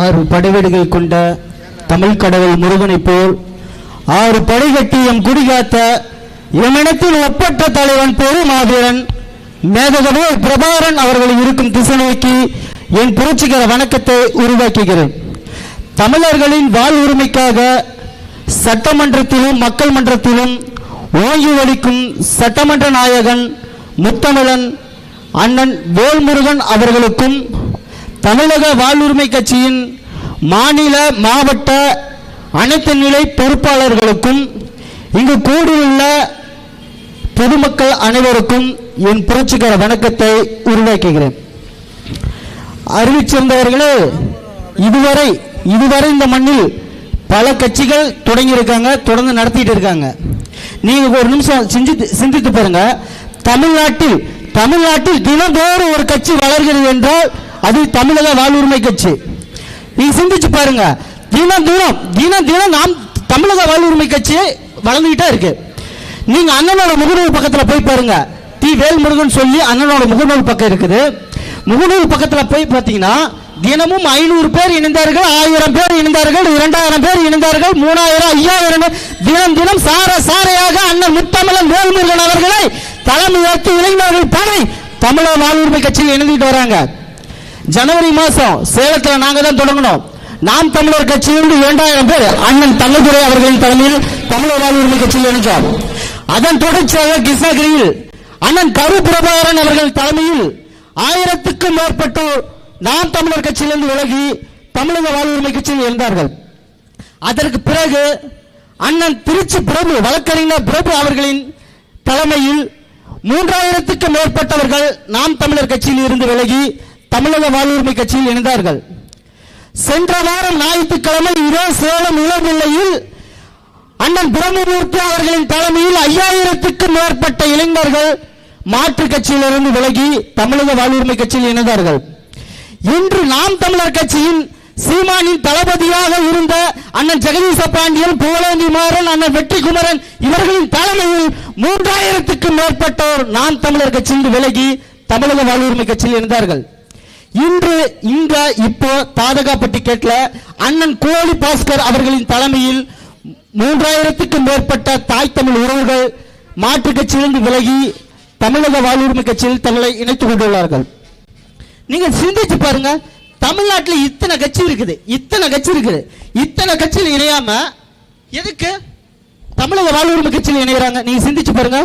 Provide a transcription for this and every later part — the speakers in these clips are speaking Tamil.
ஆறு படைவீடுகள் கொண்ட தமிழ் கடவுள் முருகனைப் போல் ஆறு படை கட்டி எம் குடிகாத்த எம்மிடத்தில் ஒப்பற்ற தலைவன் பெருமாவீரன் மேதகவே பிரபாரன் அவர்கள் இருக்கும் திசை நோக்கி என் புரட்சிகர வணக்கத்தை உருவாக்குகிறேன். தமிழர்களின் வாழ் உரிமைக்காக சட்டமன்றத்திலும் மக்கள் மன்றத்திலும் ஓங்கி ஒலிக்கும் சட்டமன்ற நாயகன் முத்தமிழன் அண்ணன் வேல்முருகன் அவர்களுக்கும் தமிழக வாழ்வுரிமை கட்சியின் மாநில மாவட்ட அனைத்து நிலை பொறுப்பாளர்களுக்கும் இங்கு கூடியுள்ள பொதுமக்கள் அனைவருக்கும் என் புரட்சிகர வணக்கத்தை உருவாக்குகிறேன். அறிவிச்சிருந்தவர்களே இதுவரை இதுவரை இந்த மண்ணில் பல கட்சிகள் தொடங்கியிருக்காங்க தொடர்ந்து நடத்திட்டு இருக்காங்க. நீங்க ஒரு நிமிஷம் சிந்தித்து சிந்தித்து பாருங்க. தமிழ்நாட்டில் தமிழ்நாட்டில் தினந்தோறும் ஒரு கட்சி வளர்கிறது என்றால் அது தமிழக வாழ்வுரிமை கட்சி. நீங்க சிந்திச்சு பாருங்க. தினம் தினம் தினம் தினம் நாம் தமிழக வாழ்வுரிமை கட்சி வளர்ந்துகிட்டே இருக்கு. நீங்க அண்ணனோட முகநூல் பக்கத்துல போய் பாருங்க. தி வேல்முருகன் சொல்லி அண்ணனோட முகநூல் பக்கம் இருக்குது. முகநூல் பக்கத்துல போய் பார்த்தீங்கன்னா தினமும் ஐநூறு பேர் இணைந்தார்கள் ஆயிரம் பேர் இணைந்தார்கள் இரண்டாயிரம் பேர் இணைந்தார்கள் மூணாயிரம் ஐயாயிரம் தினம் தினம் சார சாரையாக அண்ணன் முத்தமிழன் வேல்முருகன் அவர்களை தலைமை ஏற்று இளைஞர்கள் படை தமிழக வாழ்வுரிமை கட்சியில் இணைந்துட்டு வராங்க. ஜனவரி மாதம் சேலத்தில் நாங்கள் தான் தொடங்கணும். நாம் தமிழர் கட்சியிலிருந்து இரண்டாயிரம் பேர் அண்ணன் தங்கதுரை அவர்களின் தலைமையில் தமிழர் வாழ்வுரிமை கட்சியில் இணைந்தார் அதன் தொடர்ச்சியாக கிருஷ்ணகிரியில் அண்ணன் கரு பிரபாகரன் அவர்கள் தலைமையில் ஆயிரத்துக்கும் மேற்பட்டோர் நாம் தமிழர் கட்சியிலிருந்து விலகி தமிழக வாழ்வுரிமை கட்சியில் இருந்தார்கள். அதற்கு பிறகு அண்ணன் திருச்சி பிரபு வழக்கறிஞர் பிரபு அவர்களின் தலைமையில் மூன்றாயிரத்துக்கும் மேற்பட்டவர்கள் நாம் தமிழர் கட்சியில் இருந்து விலகி தமிழக வாழ்வுரிமை கட்சியில் இணைந்தார்கள். சென்ற வாரம் ஞாயிற்றுக்கிழமை இதே சேலம் இளநிலையில் அண்ணன் பிரம்மமூர்த்தி அவர்களின் தலைமையில் ஐயாயிரத்துக்கும் மேற்பட்ட இளைஞர்கள் மாற்றுக் கட்சியிலிருந்து விலகி தமிழக வாழ்வுரிமை கட்சியில் இணைந்தார்கள். இன்று நாம் தமிழர் கட்சியின் சீமானின் தளபதியாக இருந்த அண்ணன் ஜெகதீச பாண்டியன் புகழேந்தி மாறன் அண்ணன் வெற்றிக்குமரன் இவர்களின் தலைமையில் மூன்றாயிரத்துக்கும் மேற்பட்டோர் நாம் தமிழர் கட்சியில் விலகி தமிழக வாழ்வுரிமை கட்சியில் இணைந்தார்கள். இன்று இங்க இப்போ தாதகாப்பட்டி கேட்ல அண்ணன் கோழி பாஸ்கர் அவர்களின் தலைமையில் மூன்றாயிரத்துக்கும் மேற்பட்ட தாய் தமிழ் உறவுகள் மாற்றுக் கட்சியிலிருந்து விலகி தமிழக வாழ்வுரிமை கட்சியில் தங்களை இணைத்துக் கொண்டுள்ளார்கள். நீங்க சிந்திச்சு பாருங்க தமிழ்நாட்டில் இத்தனை கட்சி இருக்குது இத்தனை கட்சி இருக்குது. இத்தனை கட்சியில் இணையாம எதுக்கு தமிழக வாழ்வுரிமை கட்சியில் இணைகிறாங்க நீங்க சிந்திச்சு பாருங்க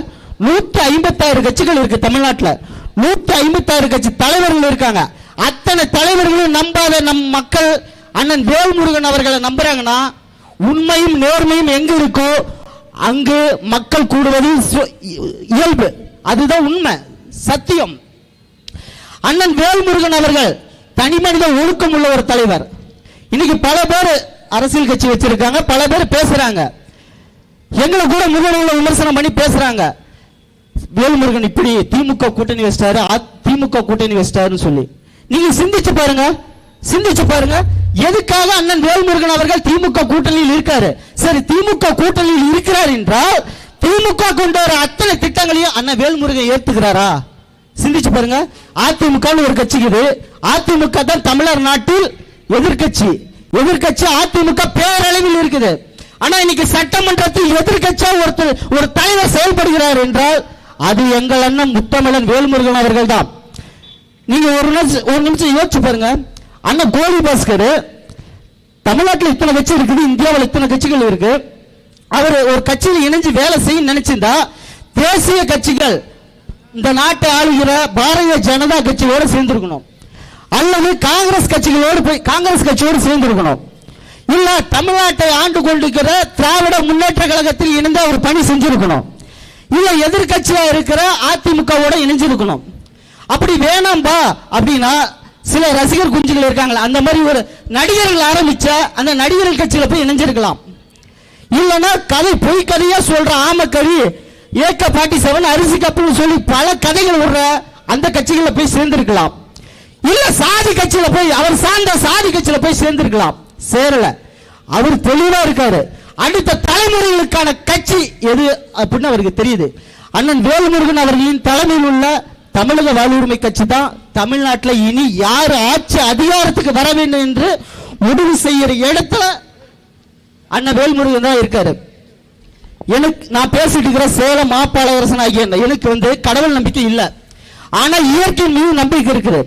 நூத்தி ஐம்பத்தாறு கட்சிகள் இருக்கு தமிழ்நாட்டில். நூத்தி ஐம்பத்தாறு கட்சி தலைவர்கள் இருக்காங்க. அத்தனை தலைவர்களும் நம்பாத நம் மக்கள் அண்ணன் வேல்முருகன் அவர்களை நம்புறாங்கன்னா உண்மையும் நேர்மையும் எங்க இருக்கோ அங்கு மக்கள் கூடுவது சு- இயல்பு. அதுதான் உண்மை. சத்தியம். அண்ணன் வேல்முருகன் அவர்கள் தனி மனித ஒழுக்கம் உள்ள ஒரு தலைவர். இன்னைக்கு பல பேர் அரசியல் கட்சி வச்சிருக்காங்க பல பேர் பேசுறாங்க. எங்களை கூட முகநூல விமர்சனம் பண்ணி பேசுறாங்க. வேல்முருகன் இப்படி திமுக கூட்டணி வச்சிட்டாரு அ- திமுக கூட்டணி வச்சிட்டாருன்னு சொல்லி. நீங்க சிந்திச்சு பாருங்க. சிந்திச்சு பாருங்க. எதுக்காக அண்ணன் வேல்முருகன் அவர்கள் திமுக கூட்டணியில் இருக்காரு? சரி திமுக கூட்டணியில் இருக்கிறார் என்றால் திமுக கொண்டு வர அத்தனை திட்டங்களையும் அண்ணன் வேல்முருகன் ஏத்துக்கிறாரா சிந்திச்சு பாருங்க. அதிமுக ஒரு கட்சி இருக்குது. அதிமுக தான் தமிழர் நாட்டில் எதிர்க்கட்சி. எதிர்க்கட்சி அதிமுக பேரளவில் இருக்குது. ஆனா இன்னைக்கு சட்டமன்றத்தில் எதிர்கட்சியா ஒருத்தர் ஒரு தலைவர் செயல்படுகிறார் என்றால் அது எங்கள் அண்ணன் முத்தமிழன் வேல்முருகன் அவர்கள் தான் நீங்க ஒரு நிமிஷம் ஒரு நிமிஷம் யோசிச்சு பாருங்க. அண்ணன் கோலி பாஸ்கர் தமிழ்நாட்டில் இத்தனை கட்சி இருக்குது இந்தியாவில் இத்தனை கட்சிகள் இருக்கு. அவர் ஒரு கட்சியில் இணைஞ்சு வேலை செய்ய நினைச்சிருந்தா தேசிய கட்சிகள் இந்த நாட்டை ஆளுகிற பாரதிய ஜனதா கட்சியோடு சேர்ந்திருக்கணும். அல்லது காங்கிரஸ் கட்சிகளோடு போய் காங்கிரஸ் கட்சியோடு சேர்ந்திருக்கணும். இல்ல தமிழ்நாட்டை ஆண்டு கொண்டிருக்கிற திராவிட முன்னேற்ற கழகத்தில் இணைந்த ஒரு பணி செஞ்சிருக்கணும். இல்ல எதிர்கட்சியா இருக்கிற அதிமுகவோட இணைஞ்சிருக்கணும். அப்படி வேணாம்பா அப்படின்னா சில ரசிகர் குஞ்சுகள் இருக்காங்களா அந்த மாதிரி ஒரு நடிகர்கள் ஆரம்பிச்ச அந்த நடிகர்கள் கட்சியில போய் இணைஞ்சிருக்கலாம். இல்லைன்னா கதை பொய் கதையா சொல்ற ஆமக்கறி ஏக்க பாட்டி செவன் அரிசி கப்புன்னு சொல்லி பல கதைகள் விடுற அந்த கட்சிகளில் போய் சேர்ந்திருக்கலாம். இல்ல சாதி கட்சியில போய் அவர் சார்ந்த சாதி கட்சியில போய் சேர்ந்திருக்கலாம். சேரல. அவர் தெளிவா இருக்காரு. அடுத்த தலைமுறைகளுக்கான கட்சி எது அப்படின்னு அவருக்கு தெரியுது. அண்ணன் வேல்முருகன் அவர்களின் தலைமையில் உள்ள தமிழக வாழ்வுரிமை கட்சி தான் தமிழ்நாட்டில் இனி யார் ஆட்சி அதிகாரத்துக்கு வர வேண்டும் என்று முடிவு செய்யற இடத்துல அண்ணன் வேல்முருகன் தான் இருக்காரு. எனக்கு நான் பேசிட்டு இருக்கிற சேலம் மாப்பாளரசன் ஆகிய எனக்கு வந்து கடவுள் நம்பிக்கை இல்லை. ஆனா இயற்கை மீது நம்பிக்கை இருக்குது.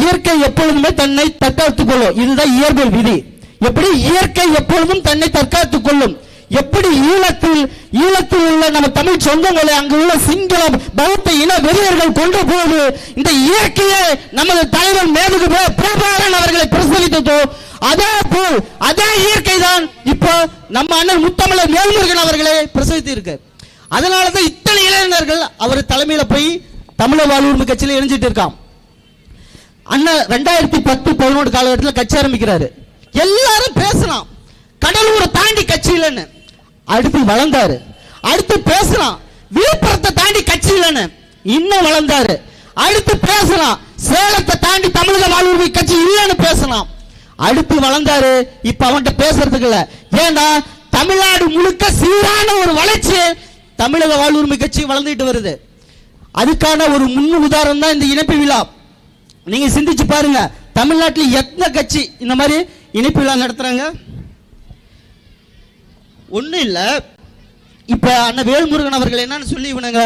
இயற்கை எப்பொழுதுமே தன்னை தற்காத்துக் கொள்ளும். இதுதான் இயற்பியல் விதி. எப்படி? இயற்கை எப்பொழுதும் தன்னை தற்காத்துக் கொள்ளும். எப்படி ஈழத்தில் ஈழத்தில் உள்ள நம்ம தமிழ் சொந்தங்களை அங்கு உள்ள சிங்கள பௌத்த இன வெறியர்கள் கொண்ட போது இந்த இயற்கையை நமது தலைவர் மேதுகு பே- பிரபாகரன் அவர்களை பிரசவித்ததோ அதே போல் அதே இயற்கை தான் இப்போ நம்ம அண்ணன் முத்தமிழர் மேல்முருகன் அவர்களை பிரசவித்து இருக்கு அதனால தான் இத்தனை இளைஞர்கள் அவர் தலைமையில போய் தமிழர் வாழ்வுரிமை கட்சியில இணைஞ்சிட்டு இருக்கான் அண்ணன் ரெண்டாயிரத்தி பத்து பதினொன்று காலகட்டத்தில் கட்சி ஆரம்பிக்கிறாரு. எல்லாரும் பேசலாம். கடலூரை தாண்டி கட்சி இல்லைன்னு. அடுத்து வளர்ந்தாரு. அடுத்து பேசலாம். விழுப்புரத்தை தாண்டி கட்சி இல்லைன்னு இன்னும் வளர்ந்தாரு. அடுத்து பேசலாம். சேலத்தை தாண்டி தமிழக வாழ்வுரிமை கட்சி இல்லைன்னு பேசலாம். அடுத்து வளர்ந்தாரு. இப்ப அவன்கிட்ட பேசுறதுக்கு இல்ல. ஏன்னா தமிழ்நாடு முழுக்க சீரான ஒரு வளர்ச்சி தமிழக வாழ்வுரிமை கட்சி வளர்ந்துட்டு வருது. அதுக்கான ஒரு முன் உதாரணம் தான் இந்த இணைப்பு விழா. நீங்க சிந்திச்சு பாருங்க. தமிழ்நாட்டில் எத்தனை கட்சி இந்த மாதிரி இணைப்பு விழா நடத்துறாங்க? ஒன்றும் இல்லை. இப்போ அண்ணன் வேல்முருகன் அவர்கள் என்னன்னு சொல்லி இவனுங்க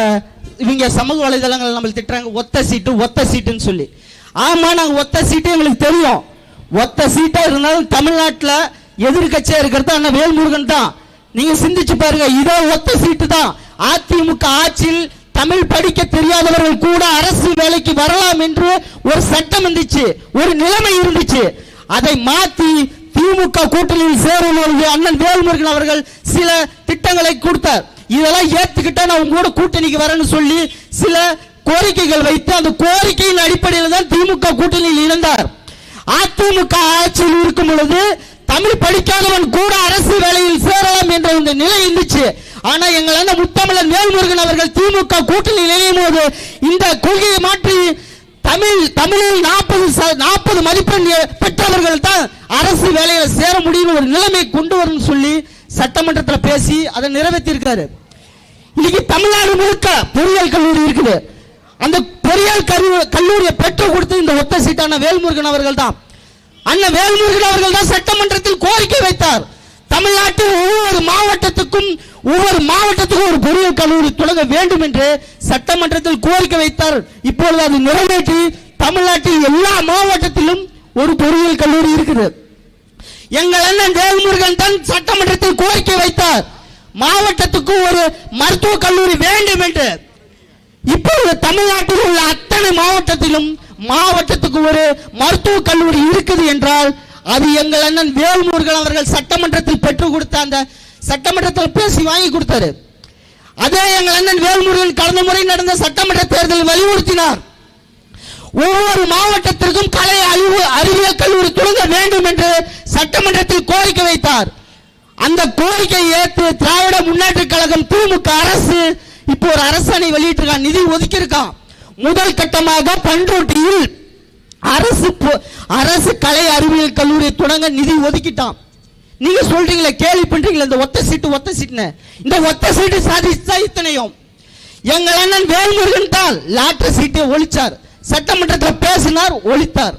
இவங்க சமூக வலைதளங்கள் நம்மளை திட்டுறாங்க ஒத்த சீட்டு ஒத்த சீட்டுன்னு சொல்லி. ஆமாம் நாங்கள் ஒத்த சீட்டு எங்களுக்கு தெரியும். ஒத்த சீட்டாக இருந்தாலும் தமிழ்நாட்டில் எதிர்கட்சியாக இருக்கிறது அண்ணன் வேல்முருகன் தான். நீங்கள் சிந்திச்சு பாருங்க இதோ ஒத்த சீட்டு தான். அதிமுக ஆட்சியில் தமிழ் படிக்க தெரியாதவர்கள் கூட அரசு வேலைக்கு வரலாம் என்று ஒரு சட்டம் இருந்துச்சு ஒரு நிலைமை இருந்துச்சு. அதை மாற்றி திமுக கூட்டணியில் சேரும் அண்ணன் வேல்முருகன் அவர்கள் சில திட்டங்களை கொடுத்தார். இதெல்லாம் ஏத்துக்கிட்டா நான் உங்க கூட கூட்டணிக்கு வரேன்னு சொல்லி சில கோரிக்கைகள் வைத்து அந்த கோரிக்கையின் அடிப்படையில் தான் திமுக கூட்டணியில் இணைந்தார் அதிமுக ஆட்சியில் இருக்கும் பொழுது தமிழ் படிக்காதவன் கூட அரசு வேலையில் சேரலாம் என்ற இந்த நிலை இருந்துச்சு. ஆனா எங்களை முத்தமிழர் மேல்முருகன் அவர்கள் திமுக கூட்டணியில் இணையும் போது இந்த கொள்கையை மாற்றி தமிழ் தமிழில் நாற்பது நாற்பது மதிப்பெண் பெற்றவர்கள் தான் அரசு வேலையில சேர முடியும் ஒரு நிலைமை கொண்டு வரும் சொல்லி சட்டமன்றத்தில் பேசி அதை நிறைவேற்றி இன்னைக்கு தமிழ்நாடு முழுக்க பொறியியல் கல்லூரி இருக்குது. அந்த பொறியியல் கல்லூரியை பெற்றுக் கொடுத்து இந்த ஒத்த சீட்டான வேல்முருகன் அவர்கள் தான். அண்ணன் வேல்முருகன் அவர்கள் தான் சட்டமன்றத்தில் கோரிக்கை வைத்தார். தமிழ்நாட்டில் ஒவ்வொரு மாவட்டத்துக்கும் ஒவ்வொரு மாவட்டத்துக்கும் ஒரு பொறியியல் கல்லூரி தொடங்க வேண்டும் என்று சட்டமன்றத்தில் கோரிக்கை வைத்தார். இப்பொழுது அது நிறைவேற்றி தமிழ்நாட்டில் எல்லா மாவட்டத்திலும் ஒரு பொறியியல் கல்லூரி இருக்குது. எங்கள் அண்ணன் வேல்முருகன் தான் சட்டமன்றத்தில் கோரிக்கை வைத்தார். மாவட்டத்துக்கு ஒரு மருத்துவக் கல்லூரி வேண்டும் என்று. இப்பொழுது தமிழ்நாட்டில் உள்ள அத்தனை மாவட்டத்திலும் மாவட்டத்துக்கு ஒரு மருத்துவக் கல்லூரி இருக்குது என்றால் அது எங்கள் அண்ணன் வேல்முருகன் அவர்கள் சட்டமன்றத்தில் பெற்றுக் கொடுத்த அந்த சட்டமன்றத்தில் பேசி வாங்கி கொடுத்தாரு. அதே எங்கள் அண்ணன் வேல்முருகன் கடந்த முறை நடந்த சட்டமன்ற தேர்தலில் வலியுறுத்தினார். ஒவ்வொரு மாவட்டத்திற்கும் கலை அறிவு அறிவியல் கல்லூரி தொடங்க வேண்டும் என்று சட்டமன்றத்தில் கோரிக்கை வைத்தார். அந்த கோரிக்கையை ஏற்று திராவிட முன்னேற்ற கழகம் திமுக அரசு இப்போ ஒரு அரசாணை வெளியிட்டிருக்கான் நிதி ஒதுக்கியிருக்கான். முதல் கட்டமாக பண்ருட்டியில் அரசு அரசு கலை அறிவியல் கல்லூரி தொடங்க நிதி ஒதுக்கிட்டான். நீங்க சொல்றீங்களே கேள்வி பண்றீங்களா இந்த ஒத்த சீட்டு ஒத்த சீட்டுன்னு. இந்த ஒத்த சீட்டு சாதிச்சா இத்தனையும். எங்கள் அண்ணன் வேல்முருகன் தான் லாட்டர் சீட்டை ஒழிச்சார். சட்டமன்றத்தில் பேசினார் ஒழித்தார்.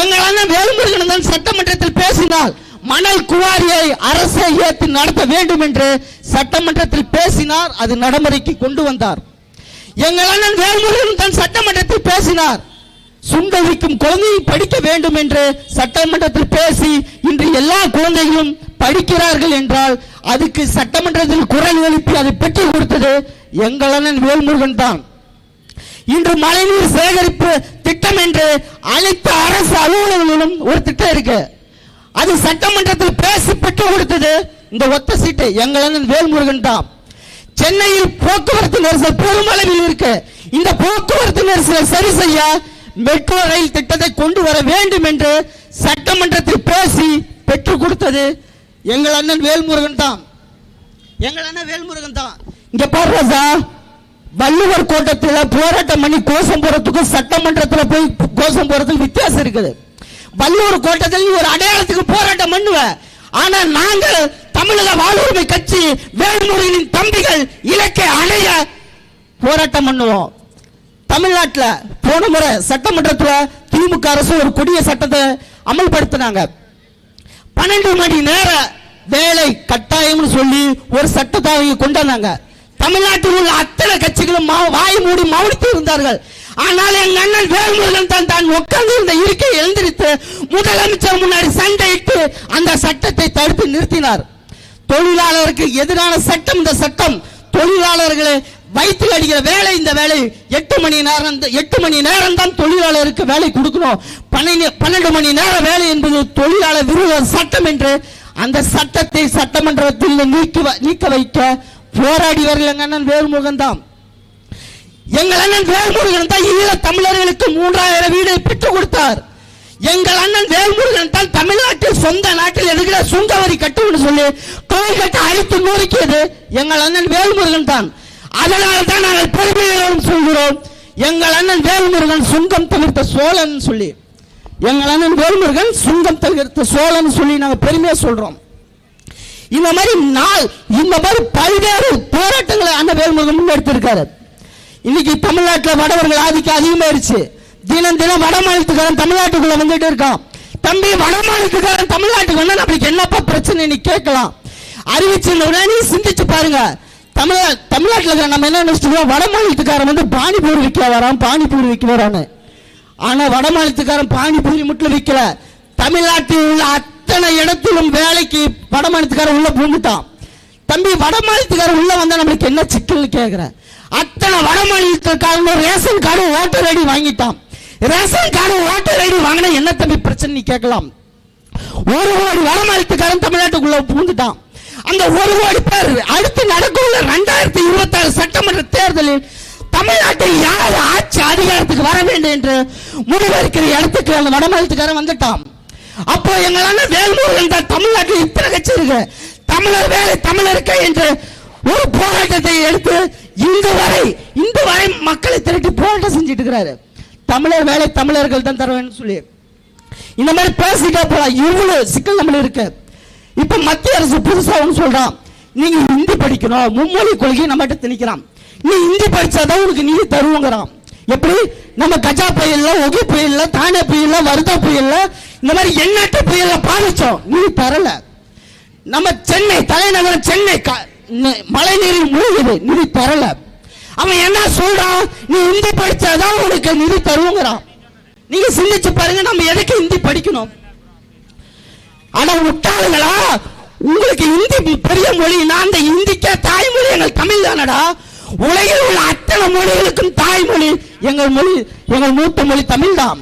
எங்களான வேலுமுருகன் சட்டமன்றத்தில் பேசினார் மணல் குவாரியை அரசை ஏற்று நடத்த வேண்டும் என்று சட்டமன்றத்தில் பேசினார் அது நடைமுறைக்கு கொண்டு வந்தார். எங்களான வேல்முருகன் தன் சட்டமன்றத்தில் பேசினார் சுண்டவிக்கும் குழந்தையை படிக்க வேண்டும் என்று சட்டமன்றத்தில் பேசி இன்று எல்லா குழந்தைகளும் படிக்கிறார்கள் என்றால் அதுக்கு சட்டமன்றத்தில் குரல் எழுப்பி அதை பெற்றுக் கொடுத்தது எங்கள் வேல்முருகன் தான். இன்று மழைநீர் சேகரிப்பு திட்டம் என்று அனைத்து அரசு அலுவலகங்களிலும் ஒரு திட்டம் இருக்கு. அது சட்டமன்றத்தில் பேசி பெற்றுக் கொடுத்தது இந்த ஒத்த சீட்டு எங்கள் அண்ணன் வேல்முருகன் தான். சென்னையில் போக்குவரத்து நெரிசல் பெருமளவில் இருக்கு. இந்த போக்குவரத்து நெரிசலை சரி செய்ய மெட்ரோ ரயில் திட்டத்தை கொண்டு வர வேண்டும் என்று சட்டமன்றத்தில் பேசி பெற்றுக் கொடுத்தது எங்கள் அண்ணன் வேல்முருகன் தான். எங்கள் அண்ணன் வேல்முருகன் தான். இங்க பாரு வள்ளுவர் கோட்டத்தில் போராட்டம் பண்ணி கோஷம் போறதுக்கும் சட்டமன்றத்தில் போய் கோஷம் போறதுக்கும் வித்தியாசம் இருக்குது. வள்ளுவர் கோட்டத்தில் ஒரு அடையாளத்துக்கு போராட்டம் பண்ணுவ ஆனா நாங்கள் தமிழக வாழ்வுரிமை கட்சி வேல்முருகனின் தம்பிகள் இலக்கை அடைய போராட்டம் பண்ணுவோம். தமிழ்நாட்டில் போன முறை சட்டமன்றத்தில் திமுக அரசு ஒரு கொடிய சட்டத்தை அமல்படுத்தினாங்க. பன்னெண்டு மணி நேர வேலை கட்டாயம்னு சொல்லி ஒரு சட்டத்தை அவங்க கொண்டு வந்தாங்க தமிழ்நாட்டில் உள்ள அத்தனை கட்சிகளும் வாய் மூடி மௌனித்து இருந்தார்கள். ஆனால் எங்க அண்ணன் வேல்முருகன் தான் தான் உட்கார்ந்து இருந்த இருக்கை எழுந்திருத்து முதலமைச்சர் முன்னாடி சண்டையிட்டு அந்த சட்டத்தை தடுத்து நிறுத்தினார். தொழிலாளருக்கு எதிரான சட்டம் இந்த சட்டம். தொழிலாளர்களை வயிற்று அடிக்கிற வேலை இந்த வேலை. எட்டு மணி நேரம் எட்டு மணி நேரம் தான் தொழிலாளருக்கு வேலை கொடுக்கணும். பன்னெண்டு பன்னெண்டு மணி நேர வேலை என்பது தொழிலாளர் விரோத சட்டம் என்று அந்த சட்டத்தை சட்டமன்றத்தில் நீக்க வ- போராடி வரல எங்க அண்ணன் வேல்முருகன் தான் எங்கள் அண்ணன் வேல்முருகன் தான் ஈழ தமிழர்களுக்கு மூன்றாயிரம் வீடு பெற்றுக் கொடுத்தார். எங்கள் அண்ணன் வேல்முருகன் தான் தமிழ்நாட்டில் சொந்த நாட்டில் எடுக்கிற சுங்க வரி கட்டும்னு சொல்லி கோயில் கட்ட அழித்து நொறுக்கியது. எங்கள் அண்ணன் வேல்முருகன் தான் அதனால தான் நாங்கள் பெருமையோடு சொல்கிறோம். எங்கள் அண்ணன் வேல்முருகன் சுங்கம் தவிர்த்த சோழன் சொல்லி. எங்கள் அண்ணன் வேல்முருகன் சுங்கம் தவிர்த்த சோழன் சொல்லி நாங்கள் பெருமையாக சொல்றோம். இந்த மாதிரி நாள் இந்த மாதிரி பல்வேறு போராட்டங்களை அண்ணன் வேல்முருகன் முன்னெடுத்திருக்காரு. இன்னைக்கு தமிழ்நாட்டில் வடவர்கள் ஆதிக்கம் அதிகமாயிருச்சு. தினம் தினம் வட மாநிலத்துக்காரன் தமிழ்நாட்டுக்குள்ள வந்துட்டு இருக்கான். தம்பி வட மாநிலத்துக்காரன் தமிழ்நாட்டுக்கு வந்தா நம்மளுக்கு என்னப்பா பிரச்சனை நீ கேட்கலாம். அறிவிச்சிருந்த உடனே நீ சிந்திச்சு பாருங்க. தமிழ தமிழ்நாட்டில் இருக்கிற நம்ம என்ன நினைச்சிட்டு வட மாநிலத்துக்காரன் வந்து பானிபூரி விற்க வரான் பானிபூரி விற்க வரான்னு. ஆனால் வட மாநிலத்துக்காரன் பானிபூரி மட்டும் விற்கல தமிழ்நாட்டில் உள்ள அத்தனை இடத்திலும் வேலைக்கு வடமாநிலத்தக்காரன் உள்ள பூந்துட்டான் தம்பி வடமாநிலத்துக்கார உள்ள வந்தா நம்மளுக்கு என்ன சிக்கல்னு கேக்குறேன் அத்தனை வட ரேஷன் கார்டு ஓட்டர் ஐடி வாங்கிட்டான். ரேஷன் கார்டு ஓட்டர் ஐடி வாங்கினா என்ன தம்பி பிரச்சனை நீ கேட்கலாம். ஒரு கோடி வட மாநிலத்துக்காரன் தமிழ்நாட்டுக்குள்ள பூந்துட்டான் அந்த ஒரு கோடி பேர் அடுத்து நடக்கவுள்ள ரெண்டாயிரத்தி இருபத்தி ஆறு சட்டமன்ற தேர்தலில் தமிழ்நாட்டில் யார் ஆட்சி அதிகாரத்துக்கு வர வேண்டும் என்று முடிவெடுக்கிற இடத்துக்கு அந்த வடமாநிலத்துக்காரன் வந்துட்டான். அப்போ எங்கள் அண்ணன் வேல்முருகன் தான் தமிழ்நாட்டில் இத்தனை கட்சி இருக்கு? தமிழர் வேலை தமிழருக்கு என்று ஒரு போராட்டத்தை எடுத்து இந்த வரை இந்த வரை மக்களை திரட்டி போராட்டம் செஞ்சுட்டு இருக்கிறாரு. தமிழர் வேலை தமிழர்கள் தான் தருவேன் சொல்லி. இந்த மாதிரி பேசிட்டா போலாம் இவ்வளவு சிக்கல் நம்மள இருக்கு. இப்ப மத்திய அரசு புதுசா ஒன்று சொல்றான். நீங்க ஹிந்தி படிக்கணும் மும்மொழி கொள்கையை நம்மகிட்ட திணிக்கிறான். நீ ஹிந்தி படிச்சாதான் உனக்கு நீதி தருவோங்கிறான். எப்படி? நம்ம கஜா புயல்ல ஒகி புயல்ல தானே புயல்ல வருதா புயல்ல இந்த மாதிரி எண்ணற்ற புயல்ல பாதிச்சோம். நீ தரல நம்ம சென்னை தலைநகரம் சென்னை க- மழை நீரில் மூழ்குது நிதி தரல அவன் என்ன சொல்றான்? நீ இந்தி படிச்சாதான் உனக்கு நிதி தருவோங்கிறான். நீங்க சிந்திச்சு பாருங்க நம்ம எதுக்கு இந்தி படிக்கணும்? ஆனா விட்டாளுங்களா உங்களுக்கு ஹிந்தி பெரிய மொழி நான் அந்த இந்திக்கே தாய்மொழி எங்கள் தமிழ் தானடா. உலகில் உள்ள அத்தனை மொழிகளுக்கும் தாய்மொழி. எங்கள் மொழி எங்கள் மூத்த மொழி தமிழ் தான்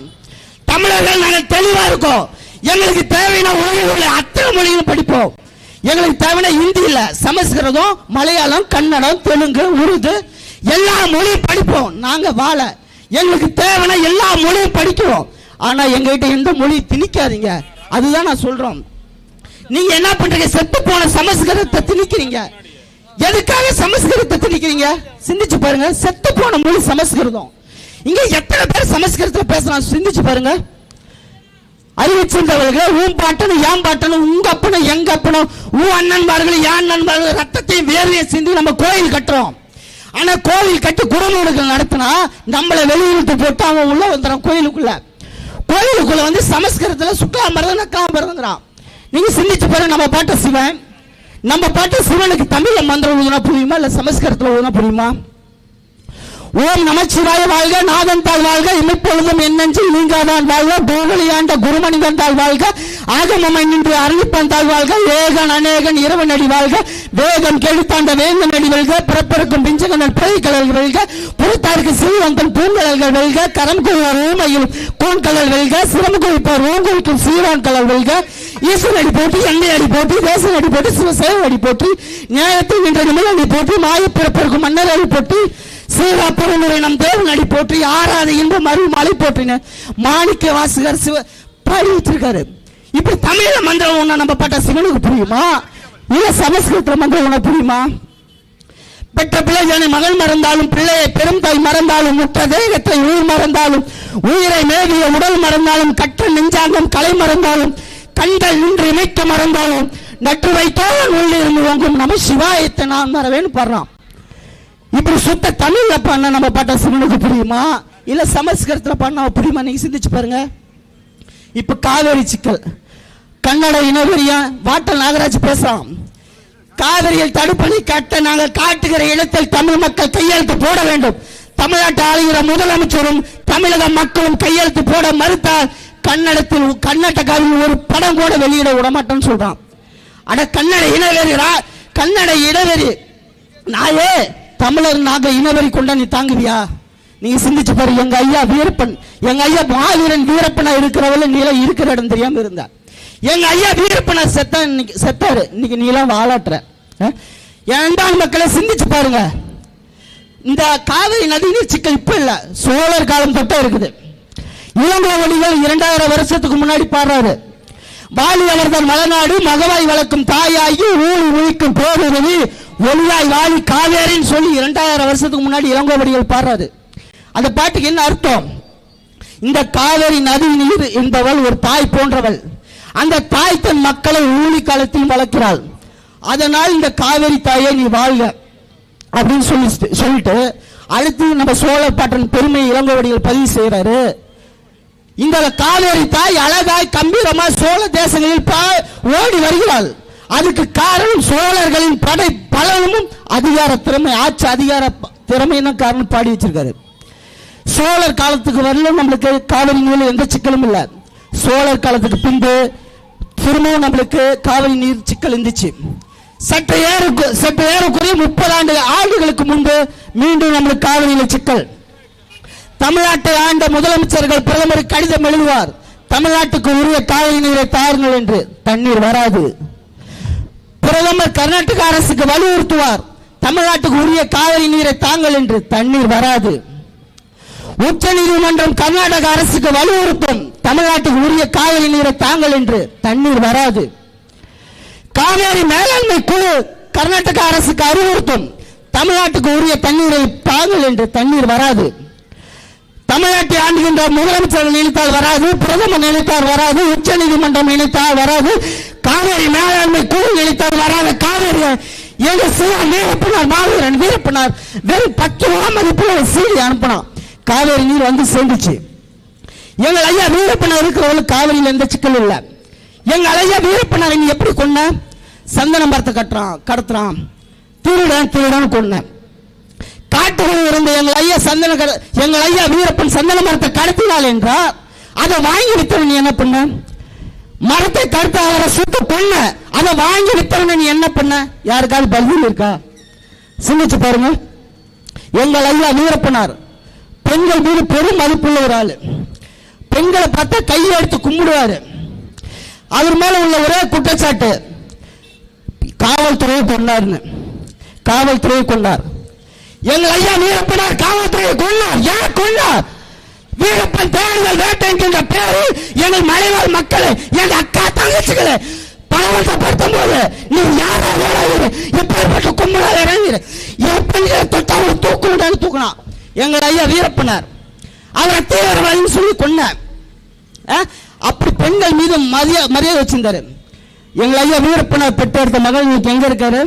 தமிழர்கள் நாங்கள் தெளிவா இருக்கோம். எங்களுக்கு தேவையான உலகில் உள்ள அத்தனை மொழிகளும் படிப்போம். எங்களுக்கு தேவையான ஹிந்தி இல்ல சமஸ்கிருதம் மலையாளம் கன்னடம் தெலுங்கு உருது எல்லா மொழியும் படிப்போம். நாங்க வாழ. எங்களுக்கு தேவையான எல்லா மொழியும் படிக்கிறோம் ஆனா எங்ககிட்ட எந்த மொழி திணிக்காதீங்க. அதுதான் நான் சொல்றோம். நீங்க என்ன பண்றீங்க? செத்து போன சமஸ்கிருதத்தை திணிக்கிறீங்க. எதுக்காக சமஸ்கிருதத்தை திணிக்கிறீங்க? சிந்திச்சு பாருங்க. செத்து போன மொழி சமஸ்கிருதம். இங்க எத்தனை பேர் சமஸ்கிருதத்துல பேசலாம் சிந்திச்சு பாருங்க. அறிவிச்சிருந்தவர்கள் உன் பாட்டனும் என் பாட்டனும் உங்க அப்பனும் எங்க அப்பனும் உன் அண்ணன்மார்கள் என் அண்ணன்மார்கள் ரத்தத்தையும் வேர்வையை சிந்தி நம்ம கோயில் கட்டுறோம். ஆனா கோவில் கட்டி குடமுழுக்கள் நடத்தினா நம்மளை வெளியிட்டு போட்டு அவன் உள்ள வந்துடும் கோயிலுக்குள்ள. கோயிலுக்குள்ள வந்து சமஸ்கிருதத்துல சுக்லாம்பரதம் நக்காம்பரதங்கிறான் நீங்க சிந்திச்சு பாருங்க நம்ம பாட்ட சிவன். நம்ம பாட்டு சிவனுக்கு தமிழ்ல மந்திரம் ஊதுனா புரியுமா? இல்ல சமஸ்கிருதத்துல ஊதுனா புரியுமா? ஓம் நமச்சிவாய வாழ்க நாதன் தாழ் வாழ்க இமைப்பொழுதும் என்னென்று நீங்காதான் வாழ்க பூகலியாண்ட குருமணிதன் தாழ் வாழ்க ஆகமமை நின்று அறிவிப்பன் தாழ் வாழ்க ஏகன் அநேகன் இரவன் அடி வாழ்க வேகம் கெழுத்தாண்ட வேந்தன் அடி வெல்க பிறப்பிறக்கும் பிஞ்சகனல் பிழைக்கடல் வெல்க புறத்தாருக்கு சீவந்தன் பூங்கலல்கள் வெல்க கரம் கொள்வார் ஊமையில் கூண்கடல் வெல்க சிரம குவிப்பார் ஊங்குவிக்கும் சீரான் கலல் வெல்க ஈசன் அடி போட்டு எண்ணெய் அடி போட்டு தேசன் அடி போட்டி சிவசேவ அடி போட்டு நியாயத்தில் நின்ற நிமிடம் அடி போட்டு மாயப்பிறப்பிற்கும் மன்னர் அடி போட்டு சீராப்பரனுரை நம் தேவன் அடி போற்றி ஆறாத இன்பம் அருள் மலை போற்றின மாணிக்க வாசகர் சிவ பாடி வச்சிருக்காரு. இப்படி தமிழ மந்திரம் ஒண்ணு நம்ம பட்ட சிவனுக்கு புரியுமா? இல்ல சமஸ்கிருத மந்திரம் ஒன்று புரியுமா? பெற்ற பிள்ளை மகள் மறந்தாலும் பிள்ளையை பெரும் தாய் மறந்தாலும் முற்ற தேகத்தை உயிர் மறந்தாலும் உயிரை மேவிய உடல் மறந்தாலும் கற்ற நெஞ்சாங்கம் கலை மறந்தாலும் கண்கள் நின்று இணைக்க மறந்தாலும் நட்டு வைத்தால் உள்ளிருந்து ஓங்கும் நம சிவாயத்தை நான் மறவேன்னு பாடுறான். இப்படி சுத்த தமிழ்ல பண்ண நம்ம பாட்ட சிவனுக்கு புரியுமா? இல்ல சமஸ்கிருதத்துல பண்ண புரியுமா? நீங்க சிந்திச்சு பாருங்க. இப்ப காவேரி சிக்கல். கன்னட இனவெறியா? வாட்டல் நாகராஜ் பேசுறான். காவிரியில் தடுப்பணை கட்ட நாங்கள் காட்டுகிற இடத்தில் தமிழ் மக்கள் கையெழுத்து போட வேண்டும். தமிழ்நாட்டை ஆளுகிற முதலமைச்சரும் தமிழக மக்களும் கையெழுத்து போட மறுத்தால் கன்னடத்தில் கர்நாடகாவில் ஒரு படம் கூட வெளியிட விடமாட்டோம்னு சொல்றான். அட கன்னட இனவெறிரா கன்னட இனவெறி. நாயே தமிழர் நாங்க இனவெறி கொண்டா நீ தாங்குவியா? நீங்க சிந்திச்சு பாரு எங்க ஐயா வீரப்பன் எங்க ஐயா மாவீரன் வீரப்பனா இருக்கிறவள நீல இருக்கிற இடம் தெரியாம இருந்தார் எங்க ஐயா வீரப்பனா செத்த இன்னைக்கு செத்தாரு. இன்னைக்கு நீலாம் வாழாட்டுற. அஹ்? என் மக்களை சிந்திச்சு பாருங்க. இந்த காவிரி நதிநீர் சிக்கல் இப்ப இல்ல சோழர் காலம் தொட்டே இருக்குது. இளங்கோவடிகள் இரண்டாயிரம் வருஷத்துக்கு முன்னாடி பாடுறாரு. வாலி அவர்தன் மலநாடு மகவாய் வளர்க்கும் தாயாகி ஊழி உழிக்கும் போடுவது ஒளியாய் வாலி காவேரின்னு சொல்லி இரண்டாயிரம் வருஷத்துக்கு முன்னாடி இளங்கோவடிகள் பாடுறாரு. அந்த பாட்டுக்கு என்ன அர்த்தம்? இந்த காவேரி நதி நீர் என்பவள் ஒரு தாய் போன்றவள். அந்த தாய் தன் மக்களை ஊழி காலத்தில் வளர்க்கிறாள். அதனால் இந்த காவேரி தாயை நீ வாழ்க அப்படின்னு சொல்லி சொல்லிட்டு அடுத்து நம்ம சோழர் பாட்டன் பெருமை இளங்கோவடிகள் பதிவு செய்யறாரு இந்த காவேரி தாய் அழகாய் கம்பீரமா சோழ தேசங்களில் பா- ஓடி வருகிறாள். அதுக்கு காரணம் சோழர்களின் படை பலனும் அதிகார திறமை ஆட்சி அதிகார திறமைன்னு காரணம் பாடி வச்சிருக்காரு? சோழர் காலத்துக்கு வரலும் நம்மளுக்கு காவிரி நீர் எந்த சிக்கலும் இல்லை. சோழர் காலத்துக்கு பின்பு திரும்பவும் நம்மளுக்கு காவிரி நீர் சிக்கல் இருந்துச்சு. சற்று ஏற சற்று ஏறக்குறைய முப்பது ஆண்டு ஆண்டுகளுக்கு முன்பு மீண்டும் நம்மளுக்கு காவிரியில் சிக்கல். தமிழ்நாட்டை ஆண்ட முதலமைச்சர்கள் பிரதமர் கடிதம் எழுதுவார். தமிழ்நாட்டுக்கு உரிய காவிரி நீரை தாருங்கள் என்று. தண்ணீர் வராது. பிரதமர் கர்நாடக அரசுக்கு வலியுறுத்துவார். தமிழ்நாட்டுக்கு உரிய காவிரி நீரை தாங்கள் என்று தண்ணீர் வராது. உச்ச நீதிமன்றம் கர்நாடக அரசுக்கு வலியுறுத்தும். தமிழ்நாட்டுக்கு உரிய காவிரி நீரை தாங்கள் என்று தண்ணீர் வராது. காவேரி மேலாண்மை குழு கர்நாடக அரசுக்கு அறிவுறுத்தும். தமிழ்நாட்டுக்கு உரிய தண்ணீரை தாங்கள் என்று தண்ணீர் வராது. தமிழ்நாட்டை ஆண்டுகின்ற முதலமைச்சர் நினைத்தால் வராது பிரதமர் நினைத்தால் வராது உச்ச நீதிமன்றம் நினைத்தால் வராது. காவேரி மேலாண்மை குழு நினைத்தால் வராத காவேரி எங்க சிவன் வீரப்பினார் மாவீரன் வீரப்பனார் வெறும் பத்து ரூபா மதிப்புள்ள ஒரு சீடி அனுப்பினான். காவேரி நீர் வந்து சேர்ந்துச்சு. எங்கள் ஐயா வீரப்பனார் இருக்கிறவங்களுக்கு காவிரியில் எந்த சிக்கல் இல்லை. எங்கள் ஐயா வீரப்பனார் நீ எப்படி கொன்ன சந்தன மரத்தை கட்டுறான் கடத்துறான். திருடன் திருடன் கொன்ன காட்டுகளில் இருந்த எங்கள் ஐயா சந்தன கட எங்கள் ஐயா வீரப்பன் சந்தன மரத்தை கடத்தினாள் என்றால் அதை வாங்கி வித்தவன் நீ என்ன பண்ண? மரத்தை கடத்த அவரை சுட்டு பண்ண அதை வாங்கி வித்தவன நீ என்ன பண்ண? யாருக்காவது பதில் இருக்கா? சிந்திச்சு பாருங்க. எங்கள் ஐயா வீரப்பனார். பெண்கள் மீது பெரும் மதிப்புள்ள ஒரு ஆளு. பெண்களை பார்த்தா கையை எடுத்து கும்பிடுவாரு. அவர் மேல உள்ள ஒரே குற்றச்சாட்டு. காவல்துறையை கொண்டாருன்னு காவல்துறையை கொண்டார் எங்கள் ஐயா வீரப்பனார் காவல்துறையை கொண்டார் யார் கொண்டார் வீரப்பன் தேடுதல் வேட்டை என்கின்ற பேரில் எங்கள் மலைவாழ் மக்களை எங்கள் அக்கா தங்கச்சிகளை பலவசப்படுத்தும் போது நீ யாரா வேறாயிரு எப்பேற்பட்ட கும்பலா இறங்கிரு? எப்படிங்கிற தொட்டாவும் தூக்குடான்னு தூக்கினான் எங்கள் ஐயா வீரப்பனார். அவரை தீவிரவாதின்னு சொல்லி கொண்டார் அப்படி பெண்கள் மீது மரியா மரியாதை வச்சிருந்தாரு. எங்கள் ஐயா வீரப்பனார் பெற்றெடுத்த மகள் இன்னைக்கு எங்கே இருக்காரு?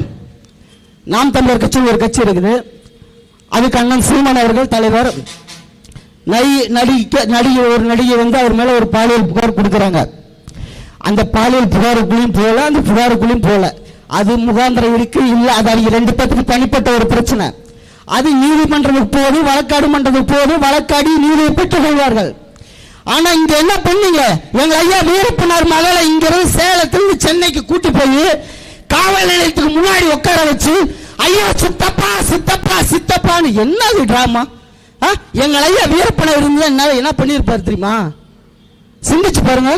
நாம் தமிழர் கட்சியில் ஒரு கட்சி இருக்குது. அதுக்கு அண்ணன் சீமான் அவர்கள் தலைவர். நடிக்க நடிகை ஒரு நடிகை வந்து அவர் மேலே ஒரு பாலியல் புகார் கொடுக்குறாங்க. அந்த பாலியல் புகாருக்குள்ளேயும் போகல அந்த புகாருக்குள்ளேயும் போகல. அது முகாந்திரம் இருக்கு இல்லை அது அவங்க ரெண்டு பேத்துக்கு தனிப்பட்ட ஒரு பிரச்சனை. அது நீதிமன்றத்துக்கு போது வழக்காடு மன்றத்துக்கு போது வழக்காடி நீதியை பெற்றுக் கொள்வார்கள். ஆனா இங்க என்ன பண்ணீங்க? எங்க ஐயா வீரப்பனார் மகளை இங்கிருந்து சேலத்திலிருந்து சென்னைக்கு கூட்டி போய் காவல் நிலையத்துக்கு முன்னாடி உட்கார வச்சு ஐயா சித்தப்பா சித்தப்பா சித்தப்பான்னு என்னது டிராமா எங்கள் ஐயா வீரப்பனை இருந்தால் என்ன? என்ன பண்ணியிருப்பார் தெரியுமா? சிந்திச்சு பாருங்க.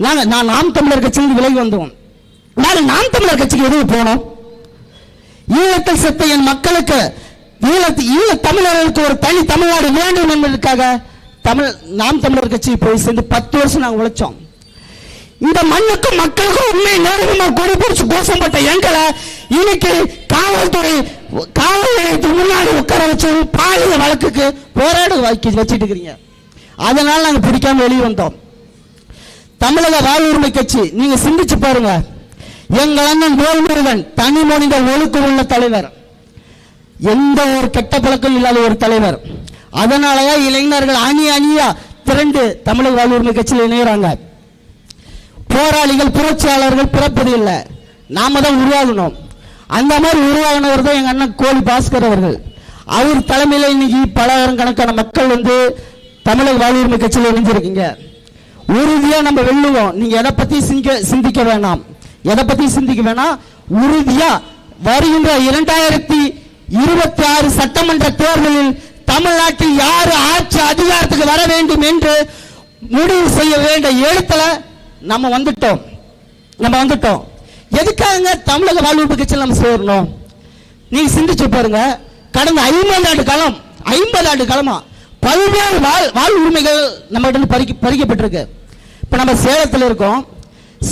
நாங்க நான் நாம் தமிழர் கட்சியிலிருந்து விலகி வந்தோம் நாங்கள் நாம் தமிழர் கட்சிக்கு எதுவும் போனோம் ஈழத்தில் செத்த என் மக்களுக்கு ஈழத்து ஈழ தமிழர்களுக்கு ஒரு தனி தமிழ்நாடு வேண்டும் என்பதற்காக தமிழ் நாம் தமிழர் கட்சி போய் சேர்ந்து பத்து வருஷம் நாங்கள் உழைச்சோம். இந்த மண்ணுக்கும் மக்களுக்கும் உண்மை நேரமாக கொடி பிடிச்சு கோஷப்பட்ட எங்களை இன்னைக்கு காவல்துறை காவல் நிலையத்துக்கு முன்னாடி உட்கார வச்சு பாலியல் வழக்குக்கு போராட வைக்க வச்சிட்டு இருக்கிறீங்க. அதனால நாங்கள் பிடிக்காம வெளியே வந்தோம். தமிழக வாழ்வுரிமை கட்சி நீங்க சிந்திச்சு பாருங்க. எங்க அண்ணன் வேல்முருகன் தனி மனித ஒழுக்கம் உள்ள தலைவர். எந்த ஒரு கெட்ட பழக்கம் இல்லாத ஒரு தலைவர். அதனாலயா இளைஞர்கள் அணி அணியா திரண்டு தமிழக வாழ்வுரிமை கட்சியில் இணைகிறாங்க போராளிகள் புரட்சியாளர்கள் பிறப்பது இல்லை. நாம தான் உருவாகணும். அந்த மாதிரி உருவாகினவர் தான் எங்க அண்ணன் கோழி பாஸ்கர் அவர்கள். அவர் தலைமையில் இன்னைக்கு பலாயிரம் கணக்கான மக்கள் வந்து தமிழக வாழ்வுரிமை கட்சியில் இணைஞ்சிருக்கீங்க. உறுதியா நம்ம வெல்லுவோம். நீங்க எதை பத்தி சிந்திக்க சிந்திக்க வேணாம். எதை பத்தி சிந்திக்க வேணாம். உறுதியா வருகின்ற இரண்டாயிரத்தி இருபத்தி ஆறு சட்டமன்ற தேர்தலில் தமிழ்நாட்டில் யார் ஆட்சி அதிகாரத்துக்கு வர வேண்டும் என்று முடிவு செய்ய வேண்டிய எழுத்துல நம்ம வந்துட்டோம். நம்ம வந்துட்டோம். எதுக்காக தமிழக வாழ்வு கட்சியில் நம்ம சேரணும்? நீங்க சிந்திச்சு பாருங்க. கடந்த ஐம்பது ஆண்டு காலம் ஐம்பது ஆண்டு காலமா பல்வேறு வாழ் வாழ் உரிமைகள் நம்ம பறிக்க பறிக்கப்பட்டிருக்கு. இப்ப நம்ம சேலத்தில் இருக்கோம்.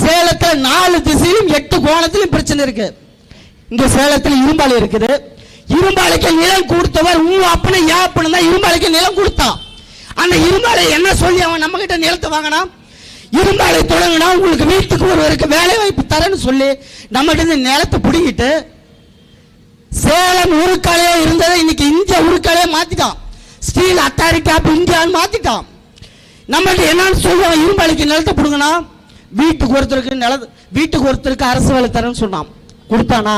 சேலத்தில் நாலு திசையிலும் எட்டு கோணத்திலும் பிரச்சனை இருக்கு. இங்க சேலத்தில் இரும்பாலை இருக்குது. இரும்பாலைக்கு நிலம் கொடுத்தவர் உன் அப்படின்னு ஏன் அப்படின்னு தான் இரும்பாலைக்கு நிலம் கொடுத்தான். அந்த இரும்பாலை என்ன சொல்லி அவன் நம்ம கிட்ட நிலத்தை வாங்கினான்? இரும்பாலை தொடங்கினா உங்களுக்கு வீட்டுக்கு ஒருவருக்கு வேலை வாய்ப்பு தரேன்னு சொல்லி நம்மகிட்ட இருந்து நிலத்தை பிடிக்கிட்டு சேலம் உருக்காலையே இருந்ததை இன்னைக்கு இந்தியா உருக்காலையே மாத்திட்டான். ஸ்டீல் அத்தாரிட்டி ஆஃப் இந்தியான்னு மாத்திட்டான். நம்மகிட்ட என்னன்னு சொல்லுவோம் இரும்பாலைக்கு நிலத்தை பிடுங்கினா வீட்டுக்கு ஒருத்தருக்கு நில வீட்டுக்கு ஒருத்தருக்கு அரசு வேலை தரேன்னு சொன்னான். கொடுத்தானா?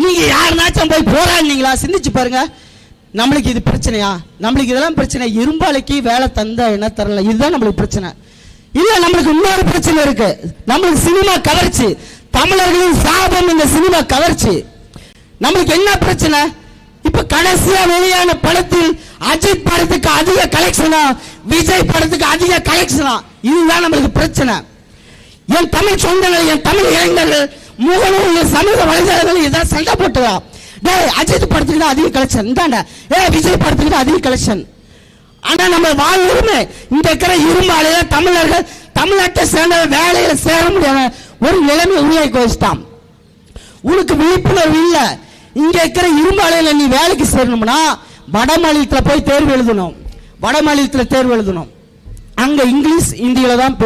நீங்க யாருனாச்சும் போய் போராடினீங்களா? சிந்திச்சு பாருங்க. நம்மளுக்கு இது பிரச்சனையா? நம்மளுக்கு இதெல்லாம் பிரச்சனை. இரும்பாலைக்கு வேலை தந்தா என்ன தரல? இதுதான் நம்மளுக்கு பிரச்சனை. இல்ல நம்மளுக்கு இன்னொரு பிரச்சனை இருக்கு. நம்மளுக்கு சினிமா கவர்ச்சி. தமிழர்களின் சாபம் இந்த சினிமா கவர்ச்சி. நம்மளுக்கு என்ன பிரச்சனை? இப்ப கடைசியா வெளியான படத்தில் அஜித் படத்துக்கு அதிக கலெக்ஷனா விஜய் படத்துக்கு அதிக கலெக்ஷனா இதுதான் நம்மளுக்கு பிரச்சனை. என் தமிழ் சொந்தங்கள் என் தமிழ் இளைஞர்கள் முகநூல் சமூக வலைதளங்கள் இதான் சண்டை போட்டுதான் டேய் அஜித் படத்துக்கு தான் அதிக கலெக்ஷன் இந்தாண்டா. ஏ விஜய் படத்துக்கு தான் அதிக கலெக்ஷன் ஆனா நம்ம வாழ்வுரிமை இந்த இருக்கிற இரும்பாலையில தமிழர்கள் தமிழ்நாட்டை சேர்ந்த வேலையில சேர முடியாத ஒரு நிலைமை உருவாக்கி வச்சுட்டான். உனக்கு விழிப்புணர்வு இல்லை. இங்க இருக்கிற இரும்பாலையில நீ வேலைக்கு சேரணும்னா வடமாநிலத்தில் போய் தேர்வு எழுதணும். வடமாநிலத்தில் தேர்வு எழுதணும். அங்க இங்கிலீஷ் இந்தியில தான்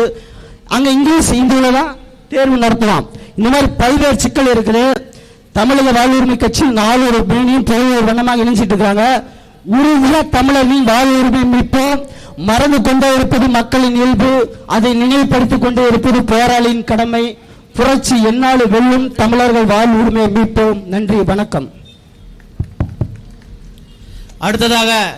அங்க இங்கிலீஷ் இந்தியில தான் தேர்வு நடத்தலாம். இந்த மாதிரி பல்வேறு சிக்கல் இருக்குது. தமிழக வாழ்வுரிமை கட்சி நாலு பேணியும் தொழில் வண்ணமாக இணைஞ்சிட்டு இருக்காங்க. உறுதியா தமிழர்களின் வாழ்வுரிமை மீட்போம். மறந்து கொண்டே இருப்பது மக்களின் இயல்பு. அதை நினைவுபடுத்திக் கொண்டே இருப்பது போராளியின் கடமை. புரட்சி என்னாலும் வெல்லும் தமிழர்கள் வாழ் உரிமை மீட்போம். நன்றி வணக்கம். அடுத்ததாக